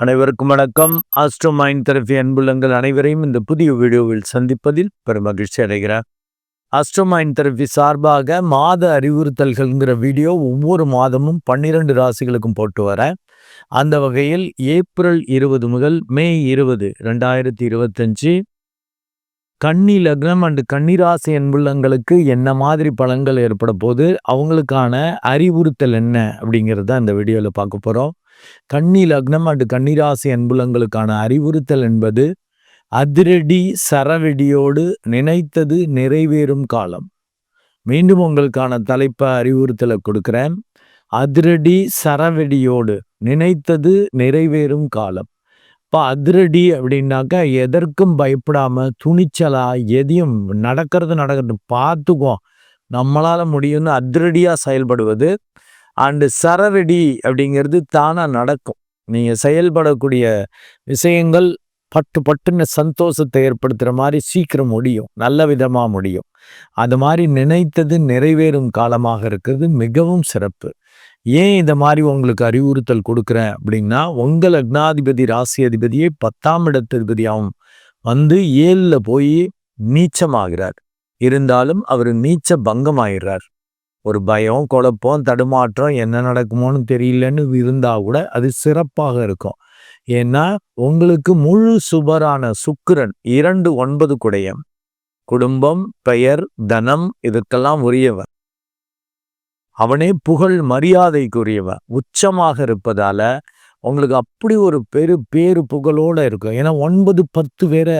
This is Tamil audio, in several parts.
அனைவருக்கும் வணக்கம். ஆஸ்ட்ரோ மைண்ட் தெரபி அன்புள்ளங்கள் அனைவரையும் இந்த புதிய வீடியோவில் சந்திப்பதில் பெரும் மகிழ்ச்சி அடைகிறேன். ஆஸ்ட்ரோ மைண்ட் தெரபி சார்பாக மாத அறிவுறுத்தல்கள்ங்கிற வீடியோ ஒவ்வொரு மாதமும் பன்னிரண்டு ராசிகளுக்கும் போட்டு வரேன். அந்த வகையில் ஏப்ரல் இருபது முதல் மே இருபது ரெண்டாயிரத்தி இருபத்தஞ்சு கன்னி லக்னம் அண்டு கன்னிராசி அன்புள்ளங்களுக்கு என்ன மாதிரி பலன்கள் ஏற்பட போது அவங்களுக்கான அறிவுறுத்தல் என்ன அப்படிங்கிறத அந்த வீடியோவில் பார்க்க போகிறோம் கன்னி லக்னம் அண்டு கன்னிராசி அன்புலங்களுக்கான அறிவுறுத்தல் என்பது அதிரடி சரவெடியோடு நினைத்தது நிறைவேறும் காலம். மீண்டும் உங்களுக்கான தலைப்பை அறிவுறுத்தலை கொடுக்குறேன். அதிரடி சரவெடியோடு நினைத்தது நிறைவேறும் காலம். இப்போ அதிரடி அப்படின்னாக்கா எதற்கும் பயப்படாம துணிச்சலா எதையும் நடக்கிறது நடக்கிறது பார்த்துக்குவோம். நம்மளால முடியும்னு அதிரடியாக செயல்படுவது அண்டு சரவெடி அப்படிங்கிறது தானாக நடக்கும். நீங்கள் செயல்படக்கூடிய விஷயங்கள் பட்டு பட்டுன்னு சந்தோஷத்தை ஏற்படுத்துகிற மாதிரி சீக்கிரம் முடியும். நல்ல விதமாக முடியும். அது மாதிரி நினைத்தது நிறைவேறும் காலமாக இருக்கிறது. மிகவும் சிறப்பு. ஏன் இந்த மாதிரி உங்களுக்கு அறிவுறுத்தல் கொடுக்குறேன் அப்படின்னா உங்கள் அக்னாதிபதி ராசி அதிபதியே பத்தாம் இடத்ததிபதியாகவும் வந்து ஏழில் போய் நீச்சமாகிறார். இருந்தாலும் அவர் நீச்ச பங்கமாகிறார் ஒரு பயம் குழப்பம் தடுமாற்றம் என்ன நடக்குமோன்னு தெரியலன்னு இருந்தால் கூட அது சிறப்பாக இருக்கும். ஏன்னா உங்களுக்கு முழு சுபரான சுக்கிரன் இரண்டு ஒன்பது குடையம். குடும்பம் பெயர் தனம் இதற்கெல்லாம் உரியவன் அவனே புகழ் மரியாதைக்குரியவன் உச்சமாக இருப்பதால உங்களுக்கு அப்படி ஒரு பெரு பேரு புகழோட இருக்கும். ஏன்னா ஒன்பது பத்து வேற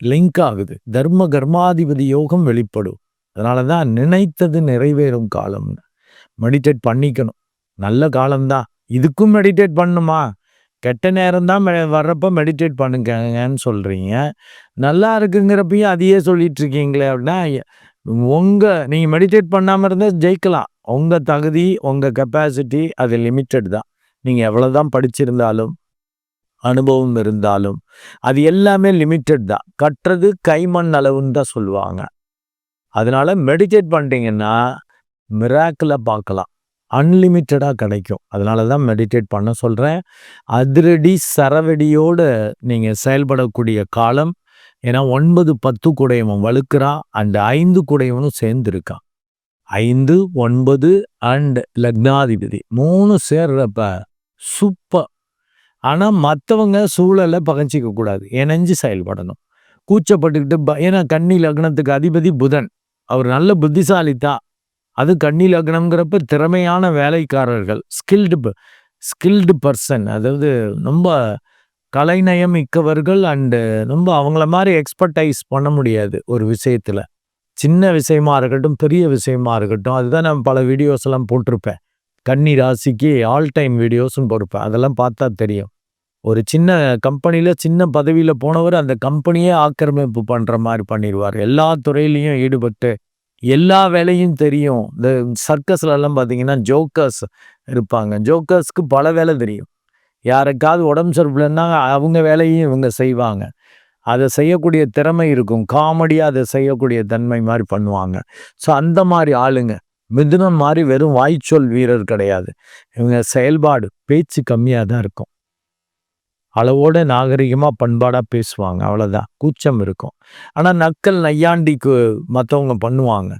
லிங்க் ஆகுது. தர்ம கர்மாதிபதி யோகம் வெளிப்படும். அதனால தான் நினைத்தது நிறைவேறும் காலம்னு. மெடிடேட் பண்ணிக்கணும். நல்ல காலம்தான். இதுக்கும் மெடிடேட் பண்ணுமா? கெட்ட நேரம் தான் வர்றப்ப மெடிடேட் பண்ணுங்கன்னு சொல்கிறீங்க நல்லா இருக்குங்கிறப்பையும் அதையே சொல்லிகிட்ருக்கீங்களே அப்படின்னா உங்கள் நீங்கள் மெடிடேட் பண்ணாமல் இருந்தால் ஜெயிக்கலாம். உங்கள் தகுதி உங்கள் கெப்பாசிட்டி அது லிமிட்டட் தான். நீங்கள் எவ்வளோ தான் படிச்சிருந்தாலும் அனுபவம் இருந்தாலும் அது எல்லாமே லிமிட்டட் தான். கட்டுறது கைமண் அளவுன்னு தான் சொல்லுவாங்க. அதனால் மெடிடேட் பண்ணிட்டீங்கன்னா மிராக்கில் பார்க்கலாம். அன்லிமிட்டடாக கிடைக்கும். அதனால தான் மெடிடேட் பண்ண சொல்கிறேன் அதிரடி சரவெடியோடு நீங்கள் செயல்படக்கூடிய காலம் ஏன்னா ஒன்பது பத்து குடையவன் வழுக்கிறான் அண்ட் ஐந்து குடையவனும் சேர்ந்துருக்கான். ஐந்து ஒன்பது அண்ட் லக்னாதிபதி. மூணு சேர்றப்ப சூப்பர் ஆனால் மற்றவங்க சூழலை பகஞ்சிக்க கூடாது இணைஞ்சு செயல்படணும். கூச்சப்பட்டுக்கிட்டு ஏன்னா கன்னி லக்னத்துக்கு அதிபதி புதன். அவர் நல்ல புத்திசாலித்தா. அது கண்ணி லக்னம்ங்கிறப்ப திறமையான வேலைக்காரர்கள். ஸ்கில்டு ஸ்கில்டு பர்சன் அதாவது ரொம்ப கலைநயம் மிக்கவர்கள் அண்டு ரொம்ப அவங்கள மாதிரி எக்ஸ்பர்டைஸ் பண்ண முடியாது ஒரு விஷயத்தில். சின்ன விஷயமா இருக்கட்டும் பெரிய விஷயமா இருக்கட்டும் அதுதான் நான் பல வீடியோஸ் எல்லாம் போட்டிருப்பேன். கன்னி ராசிக்கு ஆல் டைம் வீடியோஸும் போட்டிருப்பேன். அதெல்லாம் பார்த்தா தெரியும். ஒரு சின்ன கம்பெனியில் சின்ன பதவியில் போனவர் அந்த கம்பெனியே ஆக்கிரமிப்பு பண்ணுற மாதிரி பண்ணிடுவார் எல்லா துறையிலையும் ஈடுபட்டு எல்லா வேலையும் தெரியும். இந்த சர்க்கஸ்லலாம் பார்த்தீங்கன்னா ஜோக்கர்ஸ் இருப்பாங்க. ஜோக்கர்ஸ்க்கு பல வேலை தெரியும். யாருக்காவது உடம்பு சரியில்லைன்னா அவங்க வேலையும் இவங்க செய்வாங்க. அதை செய்யக்கூடிய திறமை இருக்கும். காமெடியாக அதை செய்யக்கூடிய தன்மை மாதிரி பண்ணுவாங்க. ஸோ அந்த மாதிரி ஆளுங்க. மிதுனம் மாதிரி வெறும் வாய்ச்சொல் வீரர் கிடையாது. இவங்க செயல்பாடு பேச்சு கம்மியாக தான் இருக்கும். அளவோட நாகரிகமாக பண்பாடாக பேசுவாங்க. அவ்வளோதான் கூச்சம் இருக்கும். ஆனால் நக்கல் நையாண்டிக்கு மற்றவங்க பண்ணுவாங்க.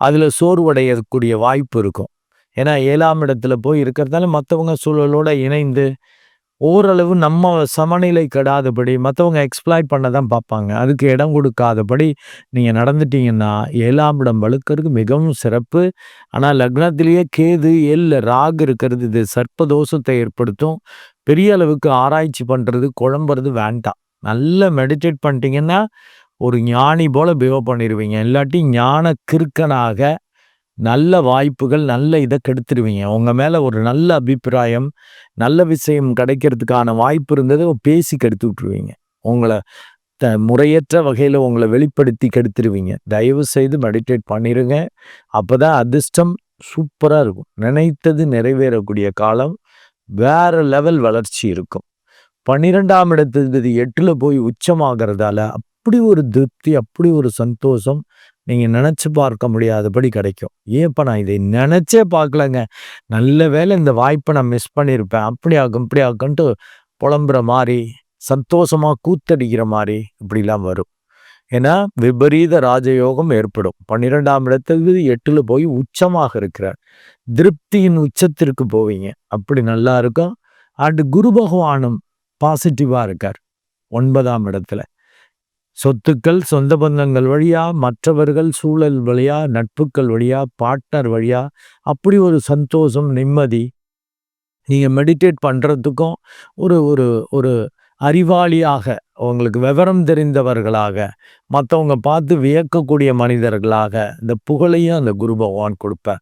அதில் சோர்வடையக்கூடிய வாய்ப்பு இருக்கும். ஏன்னா ஏழாம் இடத்துல போய் இருக்கிறதால மற்றவங்க சூழலோடு இணைந்து ஓரளவு நம்ம சமநிலை கெடாதபடி மற்றவங்க எக்ஸ்ப்ளாய்ட் பண்ண தான் பார்ப்பாங்க அதுக்கு இடம் கொடுக்காதபடி நீங்கள் நடந்துட்டீங்கன்னா ஏழாம் இடம் மிகவும் சிறப்பு. ஆனால் லக்னத்திலேயே கேது எல்ல ராகு இருக்கிறது இது சர்ப்பதோஷத்தை ஏற்படுத்தும். பெரிய அளவுக்கு ஆராய்ச்சி பண்ணுறது குழம்புறது வேண்டாம். நல்லா மெடிடேட் பண்ணிட்டீங்கன்னா ஒரு ஞானி போல் பிஹேவ் பண்ணிடுவீங்க இல்லாட்டி ஞான கிறுக்கனாக நல்ல வாய்ப்புகள் நல்ல இதை கெடுத்துருவீங்க. உங்கள் மேலே ஒரு நல்ல அபிப்பிராயம் நல்ல விஷயம் கிடைக்கிறதுக்கான வாய்ப்பு இருந்ததை பேசி கெடுத்து விட்ருவீங்க உங்களை த முறையற்ற வகையில் உங்களை வெளிப்படுத்தி கெடுத்துருவீங்க. தயவு செய்து மெடிடேட் பண்ணிடுங்க அப்போ தான் அதிர்ஷ்டம் சூப்பராக இருக்கும். நினைத்தது நிறைவேறக்கூடிய காலம் வேறு லெவல் வளர்ச்சி இருக்கும். பன்னிரெண்டாம் இடத்துக்கு எட்டில் போய் உச்சமாகிறதால அப்படி ஒரு திருப்தி அப்படி ஒரு சந்தோஷம் நீங்கள் நினச்சி பார்க்க முடியாதபடி கிடைக்கும். ஏப்பா நான் இதை நினச்சே பார்க்கலங்க. நல்ல வேலை இந்த வாய்ப்பை நான் மிஸ் பண்ணியிருப்பேன் அப்படி ஆகும் இப்படி ஆகும்ன்ட்டு புலம்புற மாதிரி சந்தோஷமா கூத்தடிக்கிற மாதிரி இப்படிலாம் வரும். ஏன்னா விபரீத ராஜயோகம் ஏற்படும். பன்னிரெண்டாம் இடத்துல எட்டில் போய் உச்சமாக இருக்கிறார். திருப்தியின் உச்சத்திற்கு போவீங்க. அப்படி நல்லா இருக்கும். அண்டு குரு பகவானும் பாசிட்டிவாக இருக்கார். ஒன்பதாம் இடத்துல. சொத்துக்கள் சொந்த பந்தங்கள் வழியா மற்றவர்கள் சூழல் வழியா நட்புகள் வழியா பார்ட்னர் வழியா அப்படி ஒரு சந்தோஷம் நிம்மதி. நீங்கள் மெடிடேட் பண்ணுறதுக்கும் ஒரு ஒரு ஒரு அறிவாளியாக உங்களுக்கு விவரம் தெரிந்தவர்களாக மற்றவங்க பார்த்து வியக்கக்கூடிய மனிதர்களாக இந்த புகழையும் அந்த குரு பகவான் கொடுப்பேன்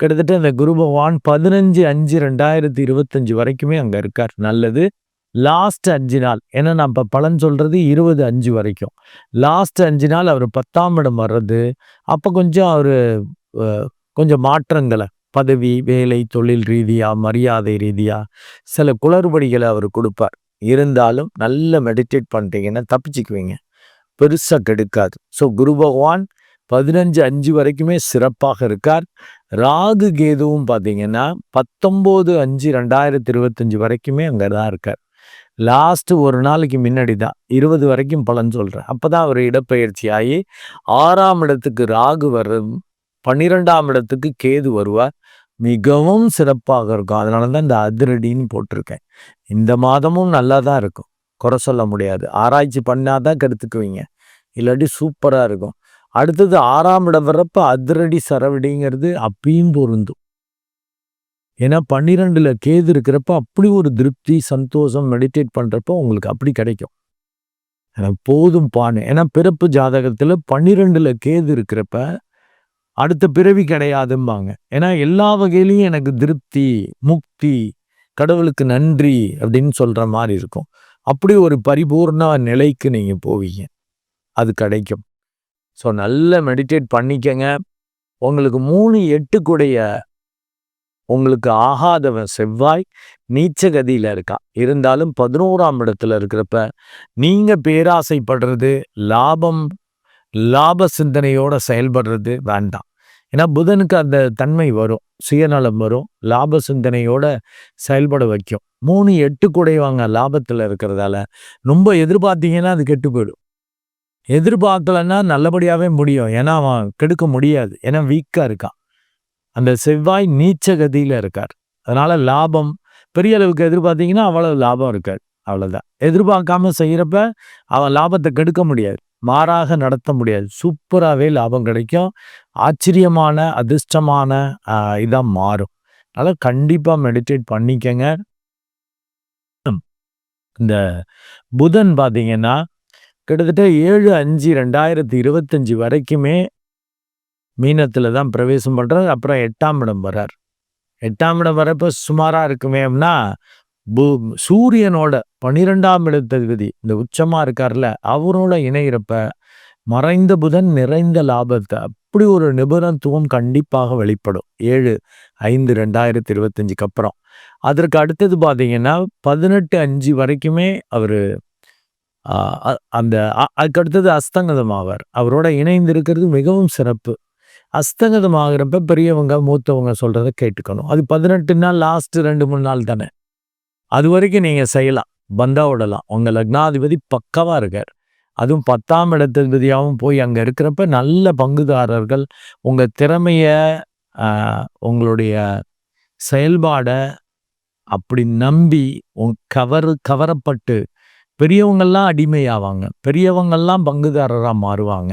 கிட்டத்தட்ட அந்த குரு பகவான் பதினஞ்சு அஞ்சு ரெண்டாயிரத்தி இருபத்தஞ்சு வரைக்குமே அங்கே இருக்கார். நல்லது லாஸ்ட் அஞ்சு நாள். ஏன்னா நான் இப்போ பலன் சொல்கிறது இருபது அஞ்சு வரைக்கும். லாஸ்ட் அஞ்சு நாள் அவர் பத்தாம் இடம் வர்றது. அப்போ கொஞ்சம் அவர் கொஞ்சம் மாற்றங்களை பதவி வேலை தொழில் ரீதியாக மரியாதை ரீதியாக சில குளறுபடிகளை அவர் கொடுப்பார். இருந்தாலும் நல்ல மெடிடேட் பண்ணிட்டீங்கன்னா தப்பிச்சுக்குவீங்க. பெருசாக கெடுக்காது. ஸோ குரு பகவான் பதினஞ்சு அஞ்சு வரைக்குமே சிறப்பாக இருக்கார். ராகு கேதுவும் பார்த்தீங்கன்னா பத்தொம்போது அஞ்சு ரெண்டாயிரத்தி இருபத்தஞ்சு வரைக்குமே அங்கே தான் இருக்கார். லாஸ்ட்டு ஒரு நாளைக்கு முன்னாடி தான். இருபது வரைக்கும் பலன் சொல்கிறேன் அப்போ தான் அவர் இடப்பெயர்ச்சி ஆகி ஆறாம் இடத்துக்கு ராகு வரும் பன்னிரெண்டாம் இடத்துக்கு கேது வருவார். மிகவும் சிறப்பாக இருக்கும். அதனால தான் இந்த அதிரடின்னு போட்டிருக்கேன். இந்த மாதமும் நல்லா தான் இருக்கும். குறை சொல்ல முடியாது. ஆராய்ச்சி பண்ணால் தான் கருத்துக்குவீங்க இல்லாட்டி சூப்பராக இருக்கும். அடுத்தது ஆறாம் இடம் வர்றப்ப அதிரடி சரவடிங்கிறது அப்பயும் பொருந்தும். ஏன்னா பன்னிரெண்டில் கேது இருக்கிறப்ப அப்படி ஒரு திருப்தி சந்தோஷம் மெடிடேட் பண்ணுறப்ப உங்களுக்கு அப்படி கிடைக்கும். போதும் பானு. ஏன்னா பிறப்பு ஜாதகத்தில் பன்னிரெண்டில் கேது இருக்கிறப்ப அடுத்த பிறவி கிடையாதும்பாங்க. ஏன்னா எல்லா வகையிலையும் எனக்கு திருப்தி முக்தி கடவுளுக்கு நன்றி அப்படின்னு சொல்கிற மாதிரி இருக்கும். அப்படி ஒரு பரிபூர்ண நிலைக்கு நீங்கள் போவீங்க. அது கிடைக்கும். ஸோ நல்ல மெடிடேட் பண்ணிக்கங்க. உங்களுக்கு மூணு எட்டுக்குடைய உங்களுக்கு ஆகாதவன் செவ்வாய் நீச்ச கதியில் இருக்கா. இருந்தாலும் பதினோராம் இடத்துல இருக்கிறப்ப நீங்கள் பேராசைப்படுறது லாபம் லாப சிந்தனையோட செயல்படுறது வேண்டாம். ஏன்னா புதனுக்கு அந்த தன்மை வரும் சுயநலம் வரும் லாப சிந்தனையோட செயல்பட வைக்கும். மூணு எட்டு குடைவாங்க லாபத்தில் இருக்கிறதால ரொம்ப எதிர்பார்த்தீங்கன்னா அது கெட்டு போயிடும். எதிர்பார்க்கலன்னா நல்லபடியாகவே முடியும். ஏன்னா அவன் கெடுக்க முடியாது. ஏன்னா வீக்காக இருக்கான். அந்த செவ்வாய் நீச்ச கதியில் இருக்கார். அதனால் லாபம் பெரிய அளவுக்கு எதிர்பார்த்தீங்கன்னா அவ்வளவு லாபம் இருக்காது. அவ்வளோதான் எதிர்பார்க்காம செய்கிறப்ப அவன் லாபத்தை கெடுக்க முடியாது. மாறாக நடத்த முடியாது. சூப்பராகவே லாபம் கிடைக்கும். ஆச்சரியமான அதிர்ஷ்டமான இதாக மாறும். அதனால் கண்டிப்பாக மெடிடேட் பண்ணிக்கங்க. இந்த புதன் பார்த்தீங்கன்னா கிட்டத்தட்ட ஏழு அஞ்சு ரெண்டாயிரத்தி இருபத்தஞ்சி வரைக்குமே மீனத்தில் தான் பிரவேசம் பண்ணுறார் அப்புறம் எட்டாம் இடம் வர்றார். எட்டாம் இடம் வரப்போ சுமாராக இருக்குமேனா பூ சூரியனோட பனிரெண்டாம் இடத்தகுதி இந்த உச்சமாக இருக்கார்ல அவரோட இணைகிறப்ப மறைந்த புதன் நிறைந்த லாபத்தை அப்படி ஒரு நிபுணத்துவம் கண்டிப்பாக வெளிப்படும். ஏழு ஐந்து ரெண்டாயிரத்தி இருபத்தஞ்சுக்கு அப்புறம். அதற்கு அடுத்தது பார்த்தீங்கன்னா பதினெட்டு அஞ்சு வரைக்குமே அவர் அந்த அதுக்கு அடுத்தது அஸ்தங்கதமாவார். அவரோட இணைந்து இருக்கிறது மிகவும் சிறப்பு. அஸ்தங்கதம் ஆகிறப்ப பெரியவங்க மூத்தவங்க சொல்கிறத கேட்டுக்கணும். அது பதினெட்டு நாள் லாஸ்ட்டு ரெண்டு மூணு நாள் தானே. அது வரைக்கும் நீங்கள் செய்யலாம். பந்தா விடலாம். உங்கள் லக்னாதிபதி பக்கவாக இருக்கார். அதுவும் பத்தாம் இடத்ததிபதியாகவும் போய் அங்கே இருக்கிறப்ப நல்ல பங்குதாரர்கள் உங்கள் திறமையை உங்களுடைய செயல்பாடை அப்படி நம்பி கவர் கவரப்பட்டு பெரியவங்கள்லாம் அடிமையாவாங்க. பெரியவங்கள்லாம் பங்குதாரராக மாறுவாங்க.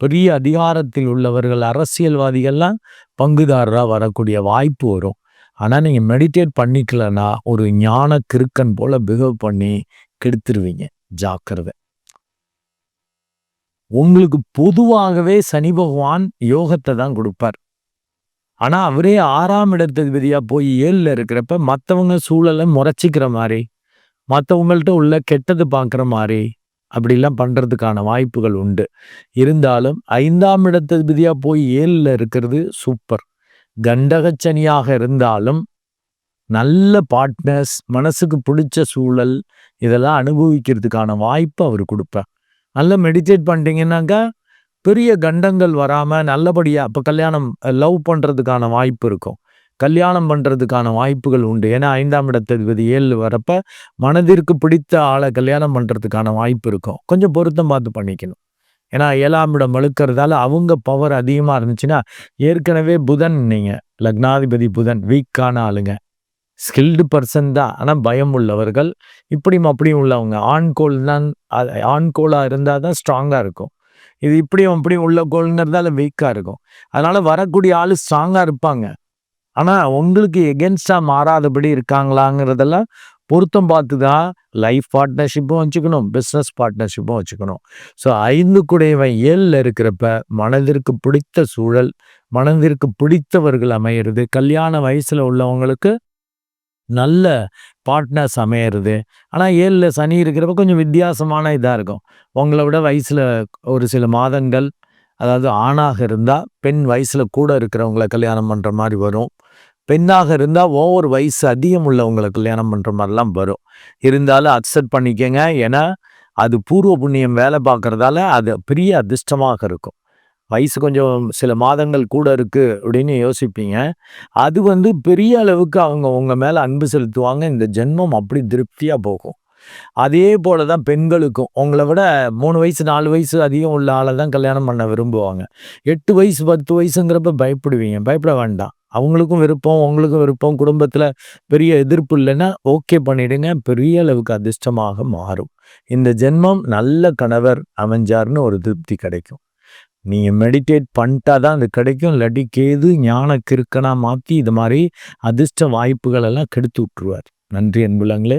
பெரிய அதிகாரத்தில் உள்ளவர்கள் அரசியல்வாதிகள்லாம் பங்குதாரராக வரக்கூடிய வாய்ப்பு வரும். ஆனால் நீங்கள் மெடிடேட் பண்ணிக்கலன்னா ஒரு ஞான கிருக்கன் போல பிஹேவ் பண்ணி கெடுத்துருவீங்க. ஜாக்கிரதை. உங்களுக்கு பொதுவாகவே சனி பகவான் யோகத்தை தான் கொடுப்பார். ஆனா அவரே ஆறாம் இடத்ததிபதியா போய் ஏழில் இருக்கிறப்ப மற்றவங்க சூழலை முறைச்சிக்கிற மாதிரி மற்றவங்கள்ட்ட உள்ள கெட்டது பார்க்குற மாதிரி அப்படிலாம் பண்ணுறதுக்கான வாய்ப்புகள் உண்டு. இருந்தாலும் ஐந்தாம் இடத்ததிபதியாக போய் ஏழில் இருக்கிறது சூப்பர் கண்டகச்சனியாக இருந்தாலும் நல்ல பார்ட்னர்ஸ் மனசுக்கு பிடிச்ச சூழல் இதெல்லாம் அனுபவிக்கிறதுக்கான வாய்ப்பு அவர் கொடுப்பார். நல்லா மெடிடேட் பண்ணிட்டீங்கன்னாக்கா பெரிய கண்டங்கள் வராமல் நல்லபடியாக இப்போ கல்யாணம் லவ் பண்ணுறதுக்கான வாய்ப்பு இருக்கும். கல்யாணம் பண்ணுறதுக்கான வாய்ப்புகள் உண்டு. ஏன்னா ஐந்தாம் இடத்ததிபதி ஏழு வரப்ப மனதிற்கு பிடித்த ஆளை கல்யாணம் பண்ணுறதுக்கான வாய்ப்பு இருக்கும். கொஞ்சம் பொருத்தம் பார்த்து பண்ணிக்கணும். ஏன்னா ஏழாம் இடம் வலுக்கிறதால அவங்க பவர் அதிகமாக இருந்துச்சுன்னா ஏற்கனவே புதன் நீங்கள் லக்னாதிபதி புதன் வீக்கான ஆளுங்க. ஸ்கில்டு பர்சன் தான். ஆனால் பயம் உள்ளவர்கள் இப்படியும் அப்படியும் உள்ளவங்க. ஆண்கோல் தான் ஆண் கோலாக இருந்தால் தான் ஸ்ட்ராங்காக இருக்கும். இது இப்படியும் அப்படியும் உள்ள கோல்ங்கிறதால வீக்காக இருக்கும். அதனால் வரக்கூடிய ஆள் ஸ்ட்ராங்காக இருப்பாங்க. ஆனால் உங்களுக்கு எகென்ஸ்டாக மாறாதபடி இருக்காங்களாங்கிறதெல்லாம் பொருத்தம் பார்த்து தான் லைஃப் பார்ட்னர்ஷிப்பும் வச்சுக்கணும் பிஸ்னஸ் பார்ட்னர்ஷிப்பும் வச்சுக்கணும். ஸோ ஐந்து குடையவன் ஏழில் இருக்கிறப்ப மனதிற்கு பிடித்த சூழல் மனதிற்கு பிடித்தவர்கள் அமையிறது கல்யாண வயசில் உள்ளவங்களுக்கு நல்ல பார்ட்னர்ஸ் அமையிறது. ஆனால் ஏழில் சனி இருக்கிறப்ப கொஞ்சம் வித்தியாசமான இதாக இருக்கும். உங்களை விட வயசில் ஒரு சில மாதங்கள் அதாவது ஆணாக இருந்தால் பெண் வயசில் கூட இருக்கிறவங்கள கல்யாணம் பண்ணுற மாதிரி வரும். பெண்ணாக இருந்தால் ஒவ்வொரு வயசு அதிகம் உள்ளவங்களை கல்யாணம் பண்ணுற மாதிரிலாம் வரும். இருந்தாலும் அக்செப்ட் பண்ணிக்கங்க. ஏன்னா அது பூர்வ புண்ணியம் வேலை பார்க்குறதால அது பெரிய அதிர்ஷ்டமாக இருக்கும். வயசு கொஞ்சம் சில மாதங்கள் கூட இருக்குது அப்படின்னு யோசிப்பீங்க. அது வந்து பெரிய அளவுக்கு அவங்க உங்கள் மேலே அன்பு செலுத்துவாங்க. இந்த ஜென்மம் அப்படி திருப்தியாக போகும். அதே போல தான் பெண்களுக்கும். உங்களை விட மூணு வயசு நாலு வயசு அதிகம் உள்ள ஆளை தான் கல்யாணம் பண்ண விரும்புவாங்க. எட்டு வயசு பத்து வயசுங்கிறப்ப பயப்படுவீங்க. பயப்பட வேண்டாம். அவங்களுக்கும் விருப்பம் உங்களுக்கும் விருப்பம். குடும்பத்தில் பெரிய எதிர்ப்பு இல்லைன்னா ஓகே பண்ணிடுங்க. பெரிய அளவுக்கு அதிர்ஷ்டமாக மாறும். இந்த ஜென்மம் நல்ல கணவர் அமைஞ்சார்னு ஒரு திருப்தி கிடைக்கும். நீங்கள் மெடிடேட் பண்ணிட்டா தான் அது கிடைக்கும். இல்லாட்டி கேது ஞான கிருக்கனாக மாற்றி இது மாதிரி அதிர்ஷ்ட வாய்ப்புகள் எல்லாம் கெடுத்து விட்டுருவார். நன்றி அன்புலங்களே.